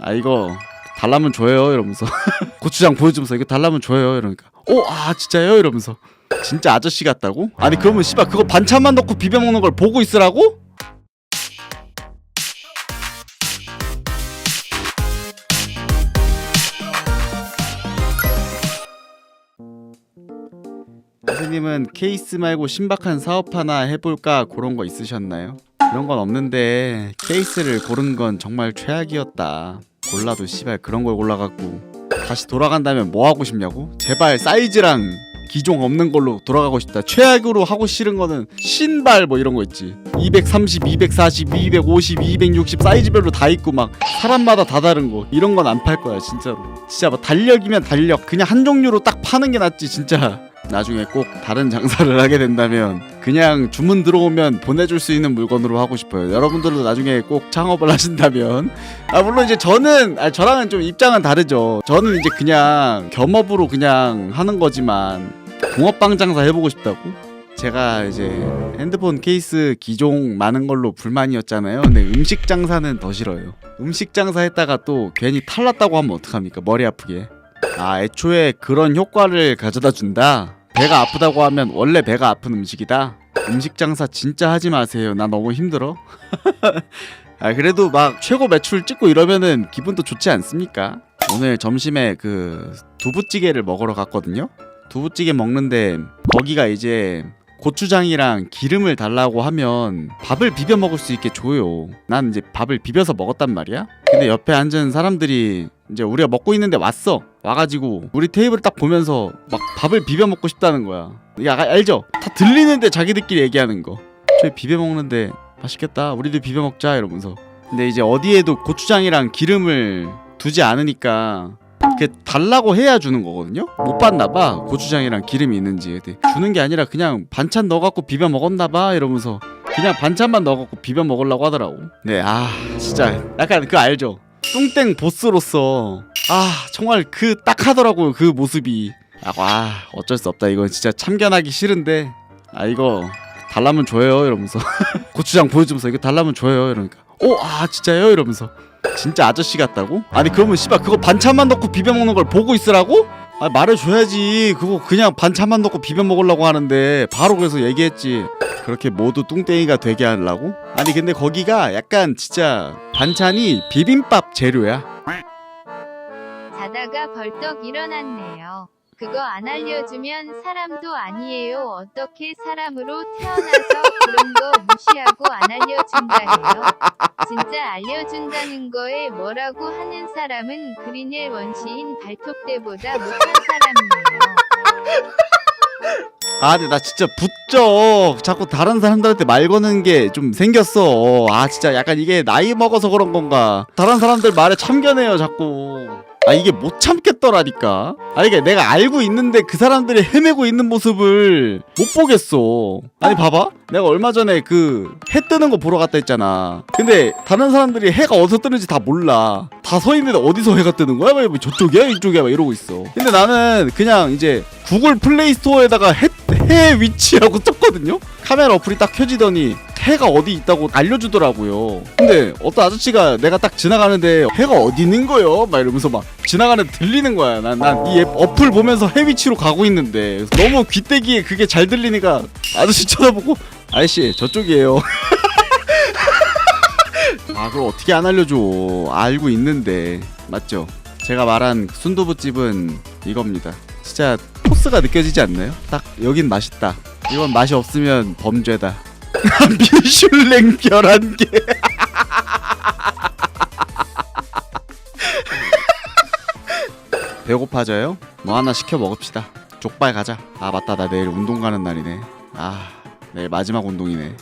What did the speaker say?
아 이거 달라면 줘요 이러면서 고추장 보여주면서 이거 달라면 줘요 이러니까 오아 진짜요 이러면서 진짜 아저씨 같다고? 아니 그러면 씨발 그거 반찬만 넣고 비벼 먹는 걸 보고 있으라고? 선생님은 케이스 말고 신박한 사업 하나 해볼까 그런 거 있으셨나요? 그런 건 없는데 케이스를 고른 건 정말 최악이었다. 골라도 씨발 그런 걸 골라갖고 다시 돌아간다면 뭐 하고 싶냐고? 제발 사이즈랑 기종 없는 걸로 돌아가고 싶다. 최악으로 하고 싫은 거는 신발 뭐 이런 거 있지. 230, 240, 250, 260 사이즈별로 다 있고 막 사람마다 다 다른 거 이런 건 안 팔 거야 진짜로. 진짜 뭐 달력이면 달력 그냥 한 종류로 딱 파는 게 낫지 진짜. 나중에 꼭 다른 장사를 하게 된다면 그냥 주문 들어오면 보내줄 수 있는 물건으로 하고 싶어요. 여러분들도 나중에 꼭 창업을 하신다면 아 물론 이제 저는 아 저랑은 좀 입장은 다르죠. 저는 이제 그냥 겸업으로 그냥 하는 거지만 붕어빵 장사 해보고 싶다고. 제가 이제 핸드폰 케이스 기종 많은 걸로 불만이었잖아요. 근데 음식 장사는 더 싫어요. 음식 장사 했다가 또 괜히 탈났다고 하면 어떡합니까? 머리 아프게. 아 애초에 그런 효과를 가져다 준다. 배가 아프다고 하면 원래 배가 아픈 음식이다. 음식 장사 진짜 하지 마세요. 나 너무 힘들어. 아 그래도 막 최고 매출 찍고 이러면은 기분도 좋지 않습니까? 오늘 점심에 그 두부찌개를 먹으러 갔거든요. 두부찌개 먹는데 거기가 이제 고추장이랑 기름을 달라고 하면 밥을 비벼 먹을 수 있게 줘요. 난 이제 밥을 비벼서 먹었단 말이야. 근데 옆에 앉은 사람들이 이제 우리가 먹고 있는데 왔어. 와가지고 우리 테이블 딱 보면서 막 밥을 비벼 먹고 싶다는 거야. 이게 아- 알죠? 다 들리는데 자기들끼리 얘기하는 거. 저희 비벼 먹는데 맛있겠다. 우리도 비벼 먹자 이러면서. 근데 이제 어디에도 고추장이랑 기름을 두지 않으니까 그 달라고 해야 주는 거거든요. 못 봤나 봐. 고추장이랑 기름이 있는지. 주는 게 아니라 그냥 반찬 넣어 갖고 비벼 먹었나 봐 이러면서 그냥 반찬만 넣어 갖고 비벼 먹으려고 하더라고. 네, 아, 진짜 약간 그거 알죠? 뚱땡 보스로서 아, 정말 그 딱 하더라고요. 그 모습이. 아, 와, 어쩔 수 없다. 이건 진짜 참견하기 싫은데 아, 이거 달라면 줘요 이러면서 고추장 보여주면서 이거 달라면 줘요 이러니까 오아 진짜요 이러면서 진짜 아저씨 같다고? 아니 그러면 씨발 그거 반찬만 넣고 비벼 먹는 걸 보고 있으라고? 아 말해줘야지 그거 그냥 반찬만 넣고 비벼 먹으려고 하는데 바로 그래서 얘기했지 그렇게 모두 뚱땡이가 되게 하려고? 아니 근데 거기가 약간 진짜 반찬이 비빔밥 재료야 자다가 벌떡 일어났네요. 그거 안 알려주면 사람도 아니에요. 어떻게 사람으로 태어나서 그런 거 무시하고 안 알려준다해요. 진짜 알려준다는 거에 뭐라고 하는 사람은 그린의 원시인 발톱대보다 못한 사람이에요. 아 근데 나 진짜 붙죠 자꾸 다른 사람들한테 말 거는 게 좀 생겼어 아 진짜 약간 이게 나이 먹어서 그런 건가 다른 사람들 말에 참견해요 자꾸 아 이게 못 참겠더라니까. 아 이게 내가 알고 있는데 그 사람들이 헤매고 있는 모습을 못 보겠어. 아니 봐봐. 내가 얼마 전에 그 해 뜨는 거 보러 갔다 했잖아. 근데 다른 사람들이 해가 어디서 뜨는지 다 몰라. 다 서 있는데 어디서 해가 뜨는 거야? 뭐 저쪽이야? 이쪽이야? 막 이러고 있어. 근데 나는 그냥 이제 구글 플레이 스토어에다가 해, 해 위치라고 떴거든요? 카메라 어플이 딱 켜지더니 해가 어디 있다고 알려주더라고요. 근데 어떤 아저씨가 내가 딱 지나가는데 해가 어디 있는 거요? 막 이러면서 막 지나가는 데 들리는 거야. 난 난 이 어플 보면서 해 위치로 가고 있는데. 너무 귀때기에 그게 잘 들리니까 아저씨 쳐다보고 아저씨 저쪽이에요. 아 그걸 어떻게 안 알려줘. 알고 있는데. 맞죠? 제가 말한 순두부집은 이겁니다. 진짜 포스가 느껴지지 않나요? 딱 여긴 맛있다. 이건 맛이 없으면 범죄다 미슐랭 별한 개 배고파져요? 뭐 하나 시켜 먹읍시다. 족발 가자. 아 맞다. 나 내일 운동 가는 날이네. 아 내일 마지막 운동이네